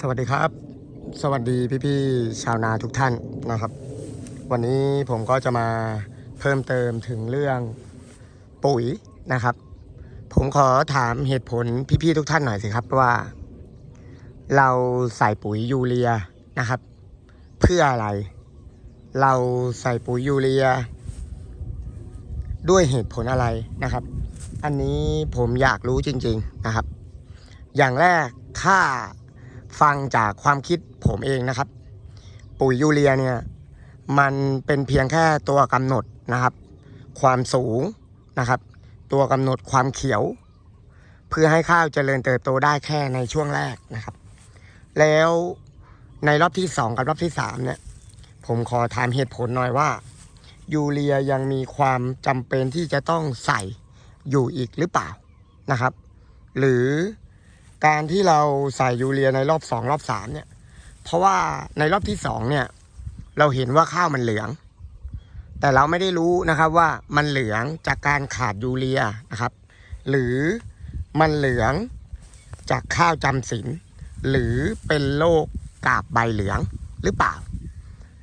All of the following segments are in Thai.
สวัสดีครับ สวัสดีพี่ๆชาวนาทุกท่านนะครับ วันนี้ผมก็จะมาเพิ่มเติมถึงเรื่องปุ๋ยนะครับ ผมขอถามเหตุผลพี่ๆทุกท่านหน่อยสิครับว่า เราใส่ปุ๋ยยูเรียนะครับ เพื่ออะไร เราใส่ปุ๋ยยูเรีย ด้วยเหตุผลอะไรนะครับ อันนี้ผมอยากรู้จริง ๆนะครับ อย่างแรกถ้า ฟังจากความคิดผมเองนะครับ ปุ๋ยยูเรียเนี่ยมันเป็นเพียงแค่ตัวกำหนดนะครับ ความสูงนะครับ ตัวกำหนดความเขียว เพื่อให้ข้าวเจริญเติบโตได้แค่ในช่วงแรกนะครับ แล้วในรอบที่สองกับรอบที่สามเนี่ยผมขอถามเหตุผลหน่อยว่า ยูเรียยังมีความจำเป็นที่จะต้องใส่อยู่อีกหรือเปล่านะครับ หรือ การที่เราใส่ยูเรียในรอบสองรอบสามเนี่ย เพราะว่าในรอบที่สองเนี่ย เราเห็นว่าข้าวมันเหลือง แต่เราไม่ได้รู้นะครับว่ามันเหลืองจากการขาดยูเรียนะครับ หรือมันเหลืองจากข้าวจำศีลหรือเป็นโรคกาบใบเหลืองหรือเปล่า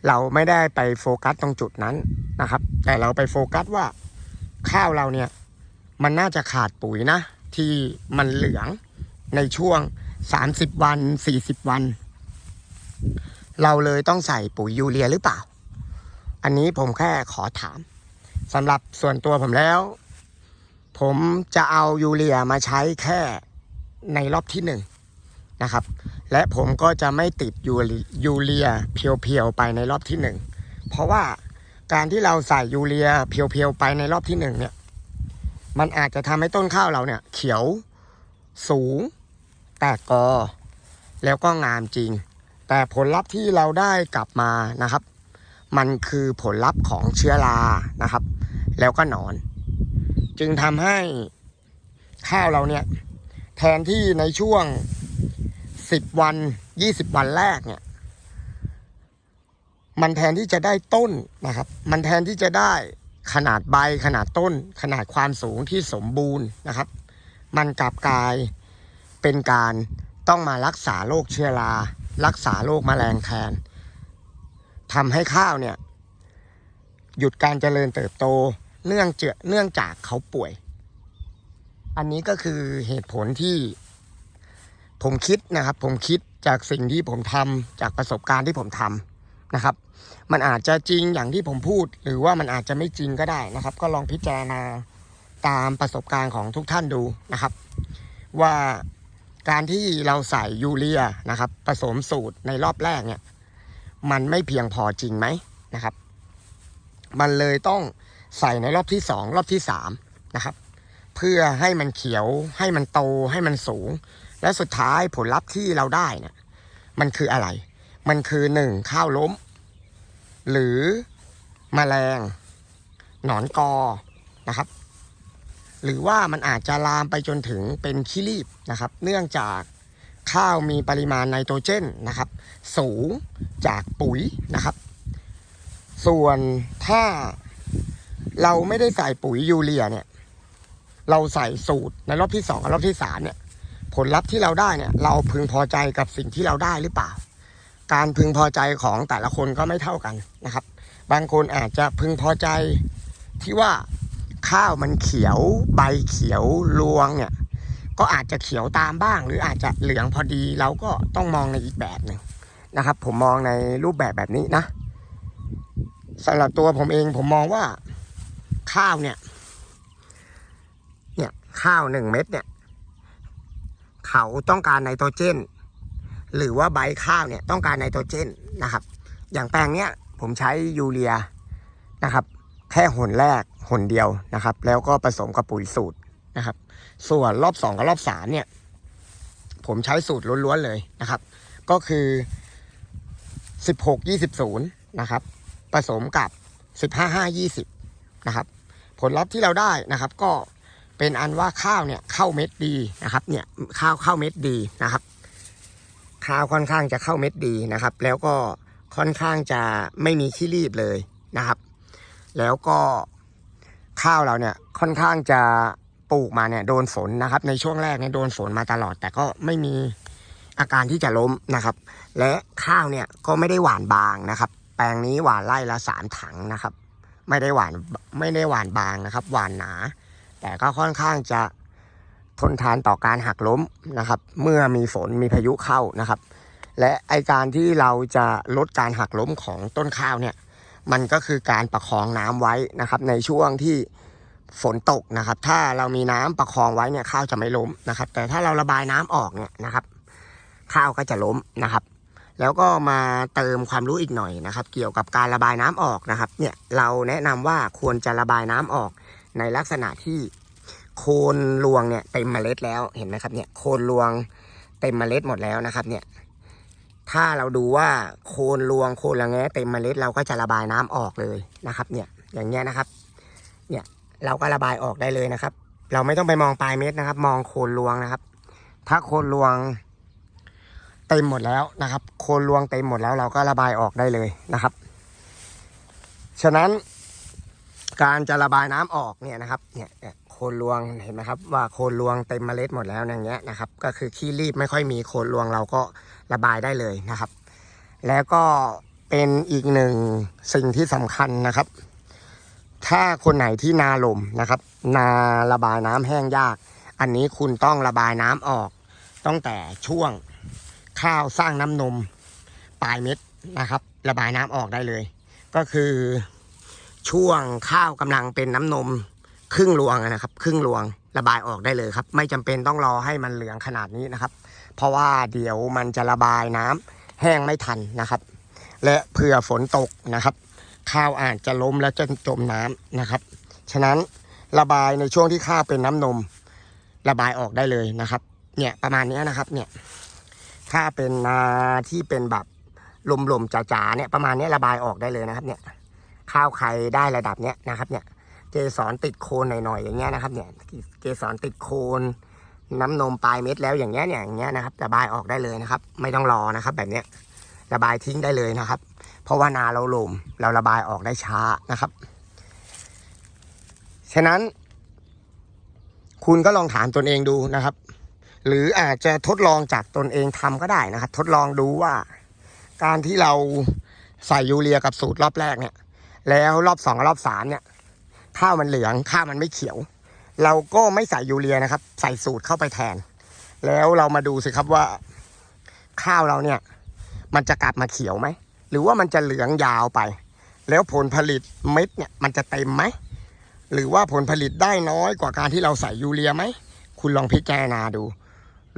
เราไม่ได้ไปโฟกัสตรงจุดนั้นนะครับ แต่เราไปโฟกัสว่าข้าวเราเนี่ย มันน่าจะขาดปุ๋ยนะ ที่มันเหลือง ในช่วง 30 วัน 40 วัน เราเลยต้องใส่ปุ๋ยยูเรียหรือเปล่า อันนี้ผมแค่ขอถามสำหรับส่วนตัวผมแล้ว ผมจะเอายูเรียมาใช้แค่ในรอบที่หนึ่งนะครับ และผมก็จะไม่ติดยูเรียูเรียเพียวๆไปในรอบที่หนึ่งเพราะว่าการที่เราใส่ยูเรียเพียวๆไปในรอบที่หนึ่งเนี่ย มันอาจจะทำให้ต้นข้าวเราเนี่ย เขียวสูง แตกกอ แล้วก็งามจริง แต่ผลลัพธ์ที่เราได้กลับมานะครับ มันคือผลลัพธ์ของเชื้อรานะครับ แล้วก็หนอน จึงทำให้ข้าวเราเนี่ยแทนที่ในช่วง 10 วัน 20 วันแรกเนี่ย มันแทนที่จะได้ต้นนะครับ มันแทนที่จะได้ขนาดใบขนาดต้น ขนาดความสูงที่สมบูรณ์นะครับ มันกลับกลาย เป็นการต้องมารักษาโรคเชื้อรา รักษาโรคแมลงแทนทำให้ข้าวเนี่ย หยุดการเจริญเติบโตเนื่องเจเนื่องจากเขาป่วย อันนี้ก็คือเหตุผลที่ ผมคิดนะครับ ผมคิดจากสิ่งที่ผมทำจากประสบการณ์ที่ผมทำนะครับ มันอาจจะจริงอย่างที่ผมพูด หรือว่ามันอาจจะไม่จริงก็ได้นะครับ ก็ลองพิจารณาตามประสบการณ์ของทุกท่านดูนะครับ ว่า การที่เราใส่ยูเรียนะครับ ผสมสูตรในรอบแรกเนี่ย มันไม่เพียงพอจริงไหมนะครับ มันเลยต้องใส่ในรอบที่สองรอบที่สามนะครับ เพื่อให้มันเขียวให้มันโตให้มันสูง และสุดท้ายผลลัพธ์ที่เราได้เนี่ยมันคืออะไร มันคือหนึ่งข้าวล้ม หรือมแมลง หนอนกอนะครับ หรือว่ามันอาจจะลามไปจนถึงเป็นขี้รีบนะครับ เนื่องจากข้าวมีปริมาณไนโตรเจนนะครับ สูงจากปุ๋ยนะครับ ส่วนถ้าเราไม่ได้ใส่ปุ๋ยยูเรียเนี่ยเราใส่สูตรในรอบที่สองกับรอบที่สามเนี่ย ผลลัพธ์ที่เราได้เนี่ย เราพึงพอใจกับสิ่งที่เราได้หรือเปล่า การพึงพอใจของแต่ละคนก็ไม่เท่ากันนะครับ บางคนอาจจะพึงพอใจที่ว่า ข้าวมันเขียวใบเขียวรวงเนี่ย ก็อาจจะเขียวตามบ้าง หรืออาจจะเหลืองพอดีเราก็ต้องมองในอีกแบบหนึ่งนะครับ ผมมองในรูปแบบแบบนี้นะสำหรับตัวผมเองผมมองว่าข้าวเนี่ย เนี่ยข้าวหนึ่งเม็ดเนี่ย เขาต้องการไนโตรเจน หรือว่าใบข้าวเนี่ยต้องการไนโตรเจนนะครับ อย่างแปลงเนี้ยผมใช้ยูเรียนะครับ แค่หนแรกหนเดียวนะครับ แล้วก็ผสมกับปุ๋ยสูตรนะครับ ส่วนรอบสองกับรอบสามเนี่ย ผมใช้สูตรล้วนๆเลยนะครับ ก็คือสิบหกยี่สิบศูนย์นะครับ ผสมกับสิบห้าห้ายี่สิบนะครับ ผลลัพธ์ที่เราได้นะครับ ก็เป็นอันว่าข้าวเนี่ยเข้าเม็ดดีนะครับ เนี่ยข้าวเข้าเม็ดดีนะครับข้าวค่อนข้างจะเข้าเม็ดดีนะครับ แล้วก็ค่อนข้างจะไม่มีขี้รีบเลยนะครับ แล้วก็ข้าวเราเนี่ยค่อนข้างจะปลูกมาเนี่ยโดนฝนนะครับ ในช่วงแรกเนี่ยโดนฝนมาตลอด แต่ก็ไม่มีอาการที่จะล้มนะครับ และข้าวเนี่ยก็ไม่ได้หวานบางนะครับ แปลงนี้หวานไร่ละสามถังนะครับ ไม่ได้หวานไม่ได้หวานบางนะครับ หวานหนา แต่ก็ค่อนข้างจะทนทานต่อการหักล้มนะครับ เมื่อมีฝนมีพายุเข้านะครับ และไอการที่เราจะลดการหักล้มของต้นข้าวเนี่ย มันก็คือการประคองน้ำไว้นะครับ ในช่วงที่ฝนตกนะครับ ถ้าเรามีน้ำประคองไว้เนี่ยข้าวจะไม่ล้มนะครับ แต่ถ้าเราระบายน้ำออกเนี่ยนะครับ ข้าวก็จะล้มนะครับ แล้วก็มาเติมความรู้อีกหน่อยนะครับ เกี่ยวกับการระบายน้ำออกนะครับ เนี่ยเราแนะนำว่าควรจะระบายน้ำออกในลักษณะที่โคนรวงเนี่ยเต็มเมล็ดแล้วเห็นไหมครับเนี่ยโคนรวงเต็มเมล็ดหมดแล้วนะครับเนี่ย ถ้าเราดูว่าโคนรวงโคนละแงเต็มเมล็ดเราก็จะระบายน้ำออกเลยนะครับ เนี่ยอย่างเงี้ยนะครับ เนี่ยเราก็ระบายออกได้เลยนะครับ เราไม่ต้องไปมองปลายเม็ดนะครับ มองโคนรวงนะครับ ถ้าโคนรวงเต็มหมดแล้วนะครับ โคนรวงเต็มหมดแล้วเราก็ระบายออกได้เลยนะครับ ฉะนั้นการจะระบายน้ำออกเนี่ยนะครับ เนี่ย โคนรวงเห็นไหมครับ ว่าโคนรวงเต็มเมล็ดหมดแล้วอย่างเงี้ยนะครับ ก็คือขี้รีบไม่ค่อยมีโคนรวงเราก็ระบายได้เลยนะครับ แล้วก็เป็นอีกหนึ่งสิ่งที่สำคัญนะครับ ถ้าคนไหนที่นาลมนะครับ นาระบายน้ำแห้งยาก อันนี้คุณต้องระบายน้ำออกตั้งแต่ช่วงข้าวสร้างน้ำนมปลายเม็ดนะครับ ระบายน้ำออกได้เลย ก็คือช่วงข้าวกำลังเป็นน้ำนม ครึ่งรวงนะครับ ครึ่งรวงระบายออกได้เลยครับ ไม่จำเป็นต้องรอให้มันเหลืองขนาดนี้นะครับ เพราะว่าเดี๋ยวมันจะระบายน้ำแห้งไม่ทันนะครับ และเผื่อฝนตกนะครับ ข้าวอาจจะล้มและจะจมน้ำนะครับ ฉะนั้นระบายในช่วงที่ข้าวเป็นน้ำนม ระบายออกได้เลยนะครับ เนี่ยประมาณนี้นะครับเนี่ยถ้าเป็นนาที่เป็นแบบลมๆจ๋าๆเนี่ยประมาณนี้ระบายออกได้เลยนะครับ เนี่ยข้าวใครได้ระดับเนี้ยนะครับเนี่ย เกสรติดโคนหน่อยๆอย่างเงี้ยนะครับเนี่ยเกสรติดโคนน้ำนมปลายเม็ดแล้วอย่างเงี้ยเนี่ยอย่างเงี้ยนะครับระบายออกได้เลยนะครับ ไม่ต้องรอนะครับ แบบเนี้ยระบายทิ้งได้เลยนะครับ เพราะว่านาเราลมเราระบายออกได้ช้านะครับ ฉะนั้น คุณก็ลองถามตนเองดูนะครับ หรืออาจจะทดลองจากตนเองทำก็ได้นะครับ ทดลองดูว่า การที่เราใส่ยูเรียกับสูตรรอบแรกเนี่ย แล้วรอบสองรอบสามเนี่ย ข้าวมันเหลืองข้าวมันไม่เขียว เราก็ไม่ใส่ยูเรียนะครับ ใส่สูตรเข้าไปแทน แล้วเรามาดูสิครับว่า ข้าวเราเนี่ย มันจะกลับมาเขียวไหมหรือว่ามันจะเหลืองยาวไป แล้วผลผลิตเม็ดเนี่ยมันจะเต็มไหมหรือว่าผลผลิตได้น้อยกว่าการที่เราใส่ยูเรียไหมคุณลองพิจารณาดู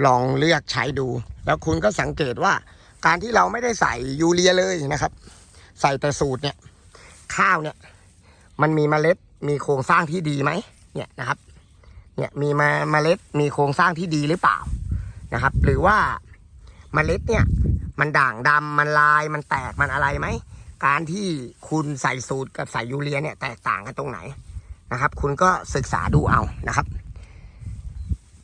ลองเลือกใช้ดู แล้วคุณก็สังเกตว่า การที่เราไม่ได้ใส่ยูเรียเลยนะครับ ใส่แต่สูตรเนี่ย ข้าวเนี่ย มันมีเมล็ด มีโครงสร้างที่ดีไหมเนี่ยนะครับ เนี่ยมีมาเมล็ดมีโครงสร้างที่ดีหรือเปล่านะครับ หรือว่าเมล็ดเนี่ยมันด่างดำมันลายมันแตกมันอะไรไหมการที่คุณใส่สูตรกับใส่ยูเรียเนี่ยแตกต่างกันตรงไหนนะครับ คุณก็ศึกษาดูเอานะครับ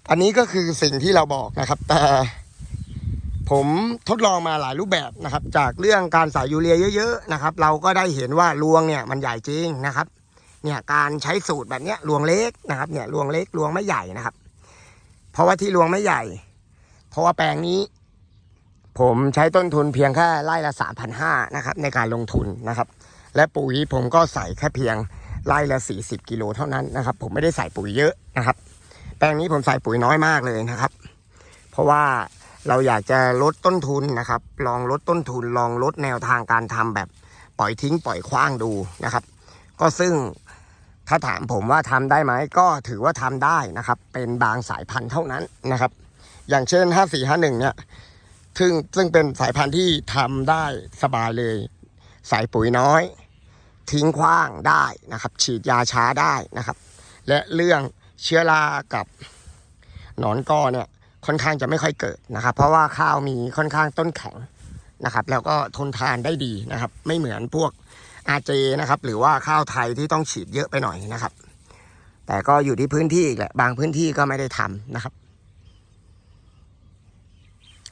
อันนี้ก็คือสิ่งที่เราบอกนะครับ แต่ผมทดลองมาหลายรูปแบบนะครับ จากเรื่องการใส่ยูเรียเยอะ ๆ นะครับ เราก็ได้เห็นว่ารวงเนี่ยมันใหญ่จริงนะครับ เนี่ยการใช้สูตรแบบเนี้ยรวงเล็กนะครับ เนี่ยรวงเล็กรวงไม่ใหญ่นะครับ เพราะว่าที่รวงไม่ใหญ่ เพราะว่าแปลงนี้ ผมใช้ต้นทุนเพียงแค่ไร่ละสามพันห้านะครับ ในการลงทุนนะครับ และปุ๋ยผมก็ใส่แค่เพียงไร่ละสี่สิบกิโลเท่านั้นนะครับ ผมไม่ได้ใส่ปุ๋ยเยอะนะครับ แปลงนี้ผมใส่ปุ๋ยน้อยมากเลยนะครับ เพราะว่าเราอยากจะลดต้นทุนนะครับ ลองลดต้นทุน ลองลดแนวทางการทำแบบปล่อยทิ้งปล่อยคว้างดูนะครับ ก็ซึ่ง ถ้าถามผมว่าทำได้ไหมก็ถือว่าทำได้นะครับ เป็นบางสายพันธุ์เท่านั้นนะครับ อย่างเช่น 5451 เนี่ยซึ่งซึ่งเป็นสายพันธุ์ที่ทำได้สบายเลย ใส่ปุ๋ยน้อย ทิ้งขว้างได้นะครับ ฉีดยาช้าได้นะครับ และเรื่องเชื้อรากับหนอนกอเนี่ยค่อนข้างจะไม่ค่อยเกิดนะครับ เพราะว่าข้าวมีค่อนข้างต้นแข็งนะครับ แล้วก็ทนทานได้ดีนะครับ ไม่เหมือนพวก อาเจนะครับ หรือว่าข้าวไทยที่ต้องฉีดเยอะไปหน่อยนะครับ แต่ก็อยู่ที่พื้นที่อีกแหละบางพื้นที่ก็ไม่ได้ทำนะครับ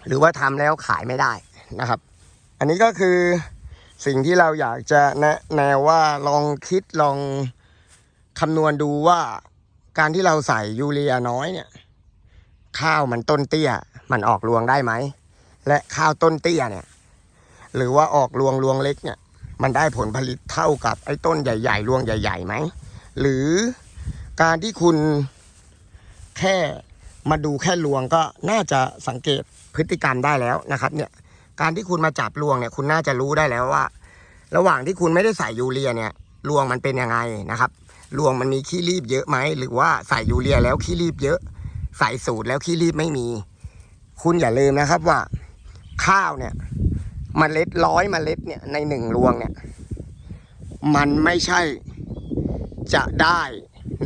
หรือว่าทำแล้วขายไม่ได้นะครับ อันนี้ก็คือสิ่งที่เราอยากจะแนะแนวว่าลองคิดลองคำนวณดูว่าการที่เราใส่ยูเรียน้อยเนี่ย ข้าวมันต้นเตี้ย มันออกรวงได้ไหม และข้าวต้นเตี้ยเนี่ย หรือว่าออกรวงรวงเล็กเนี่ย มันได้ผลผลิตเท่ากับไอ้ต้นใหญ่ๆรวงใหญ่ๆไหม หรือการที่คุณแค่มาดูแค่รวงก็น่าจะสังเกตพฤติกรรมได้แล้วนะครับเนี่ยการที่คุณมาจับรวงเนี่ยคุณน่าจะรู้ได้แล้วว่า ระหว่างที่คุณไม่ได้ใส่ยูเรียเนี่ยรวงมันเป็นยังไงนะครับรวงมันมีขี้รีบเยอะไหมหรือว่าใส่ยูเรียแล้วขี้รีบเยอะ ใส่สูตรแล้วขี้รีบไม่มี คุณอย่าลืมนะครับว่า ข้าวเนี่ย มเมล็ดร้อยเมล็ดเนี่ยในหนึ่งรวงเนี่ย มันไม่ใช่จะได้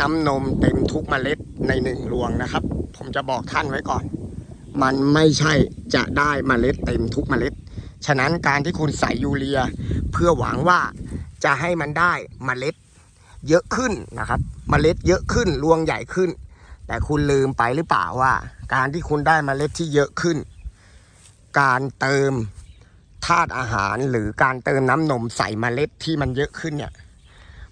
น้ำนมเต็มทุกเมล็ดในหนึ่งรวงนะครับ ผมจะบอกท่านไว้ก่อน มันไม่ใช่จะได้เมล็ดเต็มทุกเมล็ด ฉะนั้นการที่คุณใส่ยูเรีย เพื่อหวังว่าจะให้มันได้เมล็ดเยอะขึ้นนะครับเมล็ดเยอะขึ้นรวงใหญ่ขึ้น แต่คุณลืมไปหรือเปล่าว่า การที่คุณได้เมล็ดที่เยอะขึ้น การเติม ธาตุอาหารหรือการเติมน้ำนมใส่เมล็ดที่มันเยอะขึ้นเนี่ย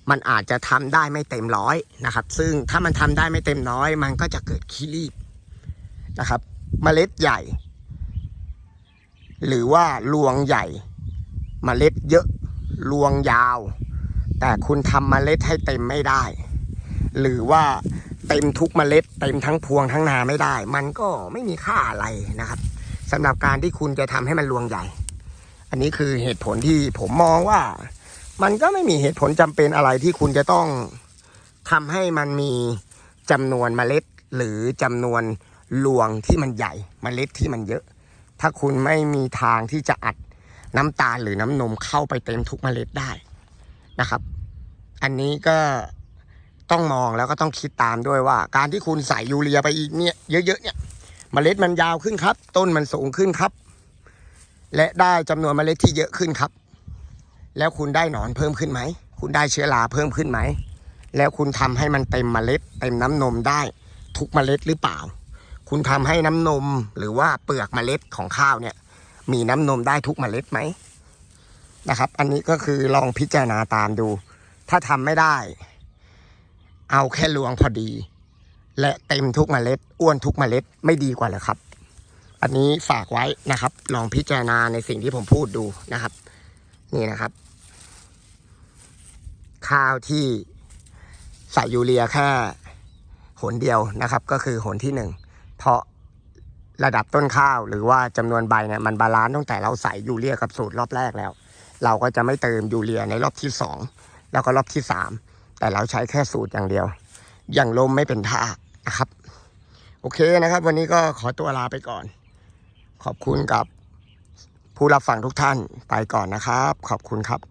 มันอาจจะทำได้ไม่เต็มร้อยนะครับ ซึ่งถ้ามันทำได้ไม่เต็มร้อย มันก็จะเกิดขี้รีบนะครับเมล็ดใหญ่ หรือว่ารวงใหญ่เมล็ดเยอะรวงยาว แต่คุณทำเมล็ดให้เต็มไม่ได้ หรือว่าเต็มทุกเมล็ดเต็มทั้งพวงทั้งนาไม่ได้ มันก็ไม่มีค่าอะไรนะครับสำหรับการที่คุณจะทำให้มันรวงใหญ่ อันนี้คือเหตุผลที่ผมมองว่า มันก็ไม่มีเหตุผลจำเป็นอะไรที่คุณจะต้องทำให้มันมีจำนวนเมล็ด หรือจำนวนรวงที่มันใหญ่เมล็ดที่มันเยอะ ถ้าคุณไม่มีทางที่จะอัดน้ำตาลหรือน้ำนมเข้าไปเต็มทุกเมล็ดได้นะครับ อันนี้ก็ต้องมองแล้วก็ต้องคิดตามด้วยว่า การที่คุณใส่ยูเรียไปอีกเนี่ยเยอะๆเนี่ยเมล็ดมันยาวขึ้นครับ ต้นมันสูงขึ้นครับ และได้จำนวนเมล็ดที่เยอะขึ้นครับ แล้วคุณได้หนอนเพิ่มขึ้นไหม คุณได้เชื้อราเพิ่มขึ้นไหม แล้วคุณทำให้มันเต็มเมล็ดเต็มน้ำนมได้ทุกเมล็ดหรือเปล่า คุณทำให้น้ำนมหรือว่าเปลือกเมล็ดของข้าวเนี่ย มีน้ำนมได้ทุกเมล็ดไหมนะครับ อันนี้ก็คือลองพิจารณาตามดู ถ้าทำไม่ได้ เอาแค่รวงพอดี และเต็มทุกเมล็ด อ้วนทุกเมล็ดไม่ดีกว่าหรอครับ อันนี้ฝากไว้นะครับ ลองพิจารณาในสิ่งที่ผมพูดดูนะครับ นี่นะครับ ข้าวที่ใส่ยูเรียแค่หนเดียวนะครับ ก็คือหนที่หนึ่งเพราะระดับต้นข้าวหรือว่าจำนวนใบเนี่ยมันบาลานซ์ตั้งแต่เราใส่ยูเรียกับสูตรรอบแรกแล้ว เราก็จะไม่เติมยูเรียในรอบที่สองแล้วก็รอบที่สามแต่เราใช้แค่สูตรอย่างเดียว อย่างลมไม่เป็นท่านะครับ โอเคนะครับ วันนี้ก็ขอตัวลาไปก่อน ขอบคุณกับผู้รับฟังทุกท่านไปก่อนนะครับ ขอบคุณครับ